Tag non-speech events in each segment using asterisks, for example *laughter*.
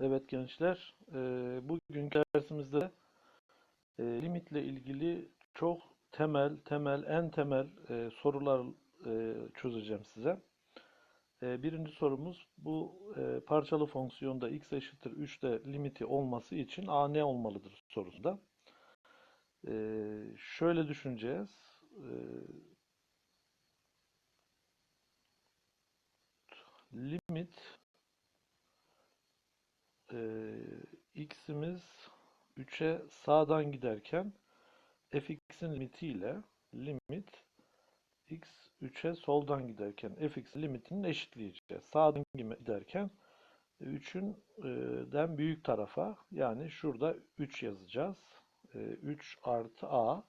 Evet gençler, e, bugünkü dersimizde de, e, limitle ilgili çok temel, temel, en temel e, sorular e, çözeceğim size. E, birinci sorumuz bu e, parçalı fonksiyonda x eşittir 3'te limiti olması için a ne olmalıdır sorusunda. E, şöyle düşüneceğiz. E, limit x'imiz 3'e sağdan giderken fx'in limitiyle limit x 3'e soldan giderken fx limitini eşitleyeceğiz. Sağdan giderken 3'ün den büyük tarafa yani şurada 3 yazacağız. E, 3 artı a.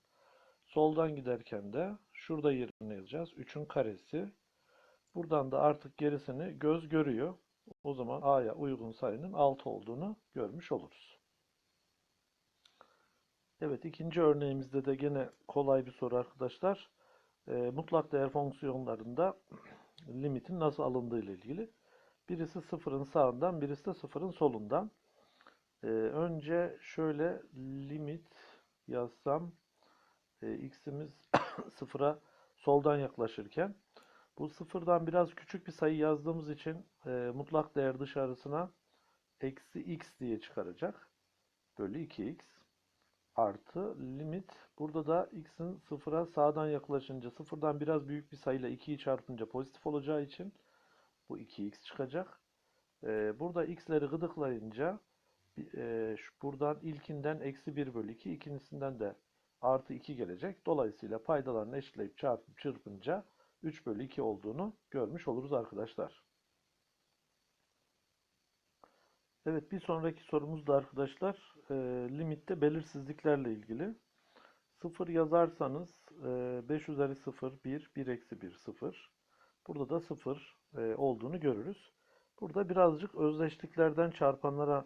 Soldan giderken de şurada yerine yazacağız. 3'ün karesi. Buradan da artık gerisini göz görüyor. O zaman a'ya uygun sayının 6 olduğunu görmüş oluruz. Evet ikinci örneğimizde de gene kolay bir soru arkadaşlar. E, mutlak değer fonksiyonlarında *clears throat* limitin nasıl alındığı ile ilgili. Birisi sıfırın sağından, birisi de sıfırın solundan. E, önce şöyle limit yazsam e, x'imiz *clears throat* sıfıra soldan yaklaşırken bu sıfırdan biraz küçük bir sayı yazdığımız için e, mutlak değer dışarısına eksi x diye çıkaracak. Bölü 2x artı limit. Burada da x'in sıfıra sağdan yaklaşınca sıfırdan biraz büyük bir sayıyla 2'yi çarpınca pozitif olacağı için bu 2x çıkacak. E, burada x'leri gıdıklayınca e, şu, buradan ilkinden eksi 1 bölü 2 ikincisinden de artı 2 gelecek. Dolayısıyla paydalarını eşitleyip çarpıp çırpınca 3 bölü 2 olduğunu görmüş oluruz arkadaşlar. Evet bir sonraki sorumuz da arkadaşlar e, limitte belirsizliklerle ilgili. 0 yazarsanız e, 5 üzeri 0 1 1 eksi 1 0. Burada da 0 e, olduğunu görürüz. Burada birazcık özdeşliklerden çarpanlara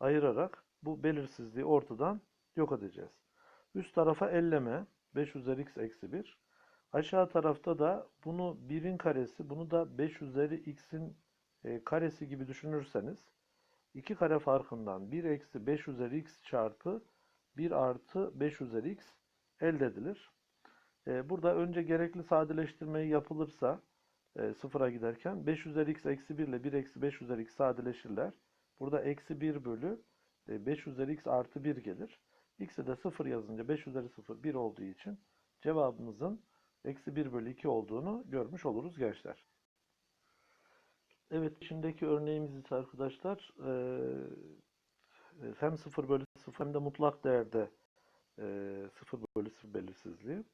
ayırarak bu belirsizliği ortadan yok edeceğiz. Üst tarafa elleme 5 üzeri x eksi 1. Aşağı tarafta da bunu 1'in karesi, bunu da 5 üzeri x'in e, karesi gibi düşünürseniz 2 kare farkından 1 eksi 5 üzeri x çarpı 1 artı 5 üzeri x elde edilir. E, burada önce gerekli sadeleştirmeyi yapılırsa e, sıfıra giderken 5 üzeri x eksi 1 ile 1 eksi 5 üzeri x sadeleşirler. Burada eksi 1 bölü 5 üzeri x artı 1 gelir. x'e de 0 yazınca 5 üzeri 0 1 olduğu için cevabımızın eksi 1 bölü 2 olduğunu görmüş oluruz gençler. Evet şimdiki örneğimiz ise arkadaşlar hem 0 bölü 0 hem de mutlak değerde 0 bölü 0 belirsizliği.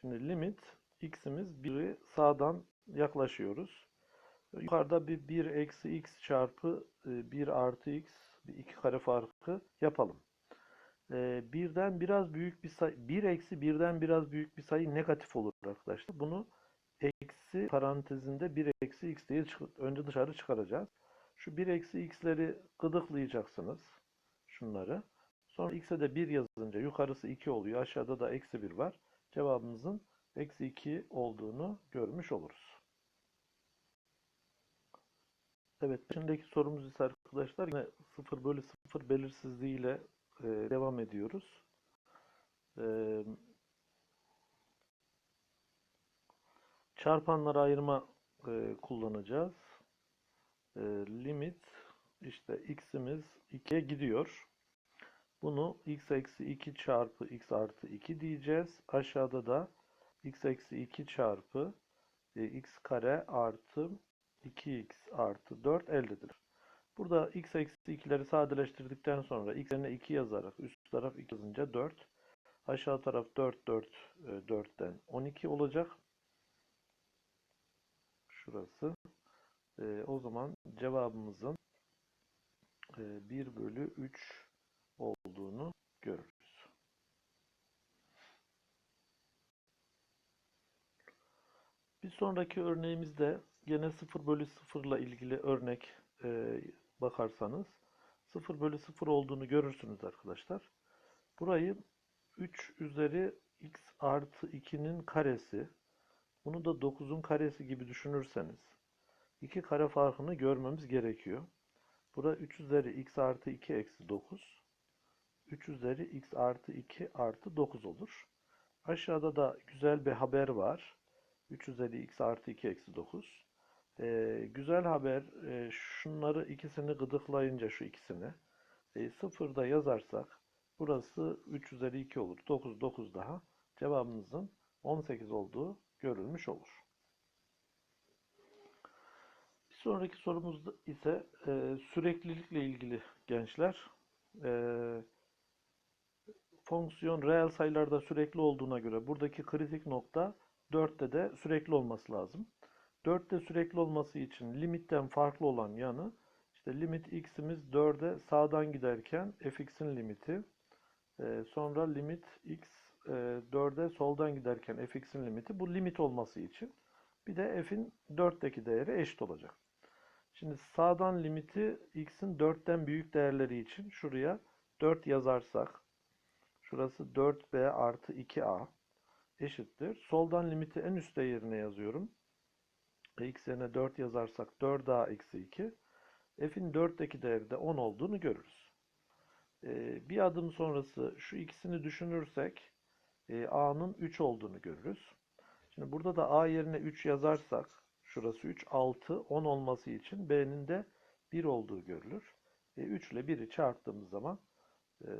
Şimdi limit x'imiz 1'i sağdan yaklaşıyoruz. Yukarıda bir 1 eksi x çarpı 1 artı x bir iki kare farkı yapalım. Birden biraz büyük bir sayı 1 eksi birden biraz büyük bir sayı negatif olur arkadaşlar. Bunu eksi parantezinde 1 eksi x diye önce dışarı çıkaracağız. Şu 1 eksi x'leri gıdıklayacaksınız. Şunları. Sonra x'e de 1 yazınca yukarısı 2 oluyor. Aşağıda da eksi 1 var. Cevabımızın eksi 2 olduğunu görmüş oluruz. Evet, şimdiki sorumuz ise arkadaşlar yine 0 bölü 0 belirsizliği ile e, devam ediyoruz. E, çarpanları ayırma e, kullanacağız. E, limit işte x'imiz 2'ye gidiyor. Bunu x eksi 2 çarpı x artı 2 diyeceğiz. Aşağıda da x eksi 2 çarpı e, x kare artı 2x artı 4 elde edilir. Burada x eksi 2'leri sadeleştirdikten sonra x yerine 2 yazarak üst taraf 2 yazınca 4. Aşağı taraf 4 4 4'ten 12 olacak. Şurası. E, o zaman cevabımızın e, 1 bölü 3 olduğunu görürüz. Bir sonraki örneğimizde gene 0 bölü 0 ile ilgili örnek e, bakarsanız 0 bölü 0 olduğunu görürsünüz arkadaşlar. Burayı 3 üzeri x artı 2'nin karesi bunu da 9'un karesi gibi düşünürseniz iki kare farkını görmemiz gerekiyor. Bura 3 üzeri x artı 2 eksi 9. 3 üzeri x artı 2 artı 9 olur. Aşağıda da güzel bir haber var. 3 üzeri x artı 2 eksi 9. Ee, güzel haber e, şunları ikisini gıdıklayınca şu ikisini e, sıfırda yazarsak burası 3 üzeri 2 olur. 9 9 daha cevabımızın 18 olduğu görülmüş olur. Bir sonraki sorumuz ise e, süreklilikle ilgili gençler. E, fonksiyon reel sayılarda sürekli olduğuna göre buradaki kritik nokta 4'te de sürekli olması lazım. 4'te sürekli olması için limitten farklı olan yanı işte limit x'imiz 4'e sağdan giderken fx'in limiti e, sonra limit x e, 4'e soldan giderken fx'in limiti bu limit olması için bir de f'in 4'teki değeri eşit olacak. Şimdi sağdan limiti x'in 4'ten büyük değerleri için şuraya 4 yazarsak şurası 4b artı 2a eşittir. Soldan limiti en üstte yerine yazıyorum. X yerine 4 yazarsak 4a eksi 2. f'in 4'teki değeri de 10 olduğunu görürüz. E, bir adım sonrası şu ikisini düşünürsek e, a'nın 3 olduğunu görürüz. Şimdi burada da a yerine 3 yazarsak şurası 3, 6, 10 olması için b'nin de 1 olduğu görülür. E, 3 ile 1'i çarptığımız zaman e,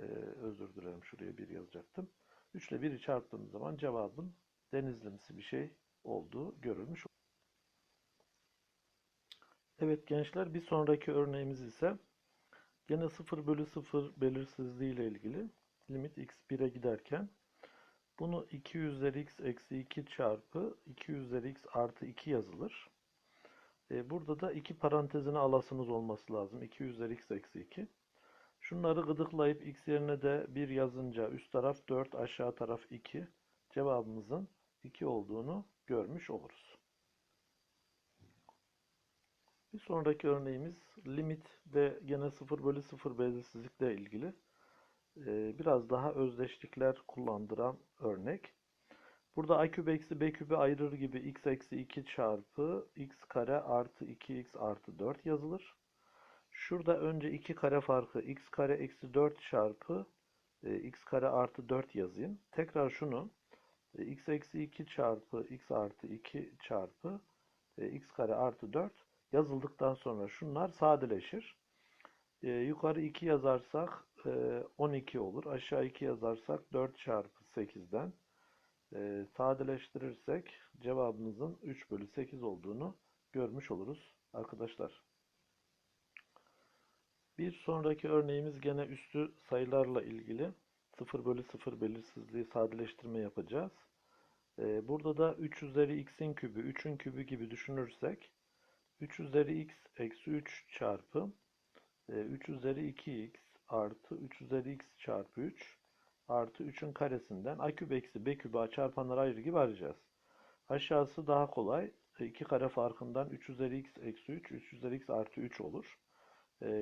özür dilerim şuraya 1 yazacaktım. 3 ile 1'i çarptığımız zaman cevabın denizlimsi bir şey olduğu görülmüş. Evet gençler bir sonraki örneğimiz ise gene 0 bölü 0 belirsizliği ile ilgili limit x 1'e giderken bunu 2 üzeri x eksi 2 çarpı 2 üzeri x artı 2 yazılır. E, burada da iki parantezine alasınız olması lazım. 2 üzeri x eksi 2. Şunları gıdıklayıp x yerine de 1 yazınca üst taraf 4 aşağı taraf 2 cevabımızın 2 olduğunu görmüş oluruz. Bir sonraki örneğimiz limit ve gene 0 bölü 0 belirsizlikle ilgili biraz daha özdeşlikler kullandıran örnek. Burada a küp eksi b küpü ayırır gibi x eksi 2 çarpı x kare artı 2x artı 4 yazılır. Şurada önce 2 kare farkı x kare eksi 4 çarpı x kare artı 4 yazayım. Tekrar şunu x eksi 2 çarpı x artı 2 çarpı x kare artı 4 yazıldıktan sonra şunlar sadeleşir. E, yukarı 2 yazarsak e, 12 olur. Aşağı 2 yazarsak 4 çarpı 8'den e, sadeleştirirsek cevabımızın 3 bölü 8 olduğunu görmüş oluruz arkadaşlar. Bir sonraki örneğimiz gene üstü sayılarla ilgili 0 bölü 0 belirsizliği sadeleştirme yapacağız. E, burada da 3 üzeri x'in kübü 3'ün kübü gibi düşünürsek 3 üzeri x eksi 3 çarpı 3 üzeri 2x artı 3 üzeri x çarpı 3 artı 3'ün karesinden a küp eksi b kübü çarpanları ayrı gibi arayacağız. Aşağısı daha kolay. 2 kare farkından 3 üzeri x eksi 3, 3 üzeri x artı 3 olur.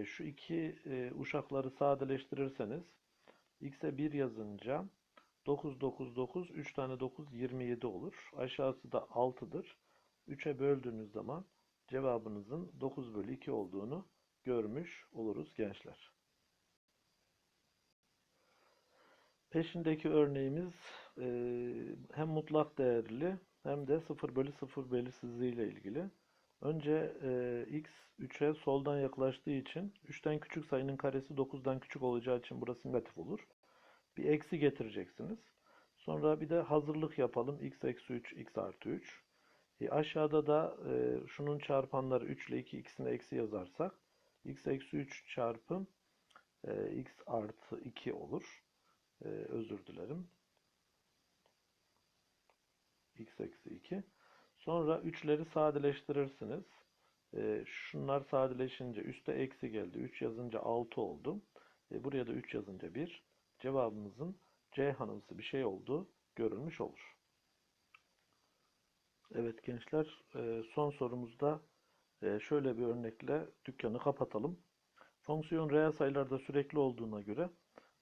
Şu iki uşakları sadeleştirirseniz x'e 1 yazınca 9, 9, 9, 3 tane 9, 27 olur. Aşağısı da 6'dır. 3'e böldüğünüz zaman cevabınızın 9 bölü 2 olduğunu görmüş oluruz gençler. Peşindeki örneğimiz e, hem mutlak değerli hem de 0 bölü 0 belirsizliği ile ilgili. Önce e, x 3'e soldan yaklaştığı için 3'ten küçük sayının karesi 9'dan küçük olacağı için burası negatif olur. Bir eksi getireceksiniz. Sonra bir de hazırlık yapalım. x eksi 3, x artı 3. E, aşağıda da e, şunun çarpanları 3 ile 2 ikisini eksi yazarsak x eksi 3 çarpı e, x artı 2 olur. E, özür dilerim. x eksi 2. Sonra 3'leri sadeleştirirsiniz. E, şunlar sadeleşince üstte eksi geldi. 3 yazınca 6 oldu. E, buraya da 3 yazınca 1. Cevabımızın C hanımsı bir şey olduğu görülmüş olur. Evet gençler e, son sorumuzda e, şöyle bir örnekle dükkanı kapatalım. Fonksiyon reel sayılarda sürekli olduğuna göre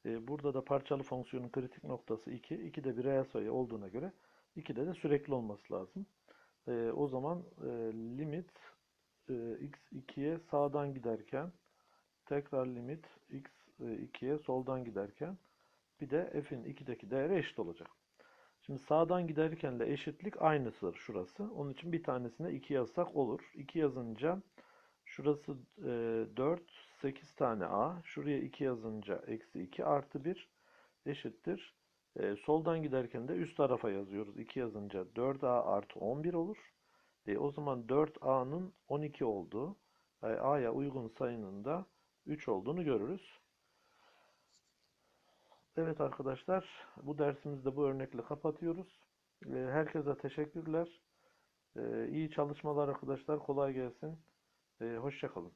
e, burada da parçalı fonksiyonun kritik noktası 2. 2 de bir reel sayı olduğuna göre 2'de de sürekli olması lazım. O zaman limit x2'ye sağdan giderken tekrar limit x 2'ye soldan giderken bir de f'in 2'deki değeri eşit olacak. Şimdi sağdan giderken de eşitlik aynısıdır şurası. Onun için bir tanesine 2 yazsak olur. 2 yazınca şurası e, 4, 8 tane a. Şuraya 2 yazınca eksi 2 artı 1 eşittir. E, soldan giderken de üst tarafa yazıyoruz. 2 yazınca 4a artı 11 olur. E, o zaman 4a'nın 12 olduğu, e, a'ya uygun sayının da 3 olduğunu görürüz. Evet arkadaşlar, bu dersimizde bu örnekle kapatıyoruz. E, herkese teşekkürler. E, iyi çalışmalar arkadaşlar, kolay gelsin. E, hoşça kalın.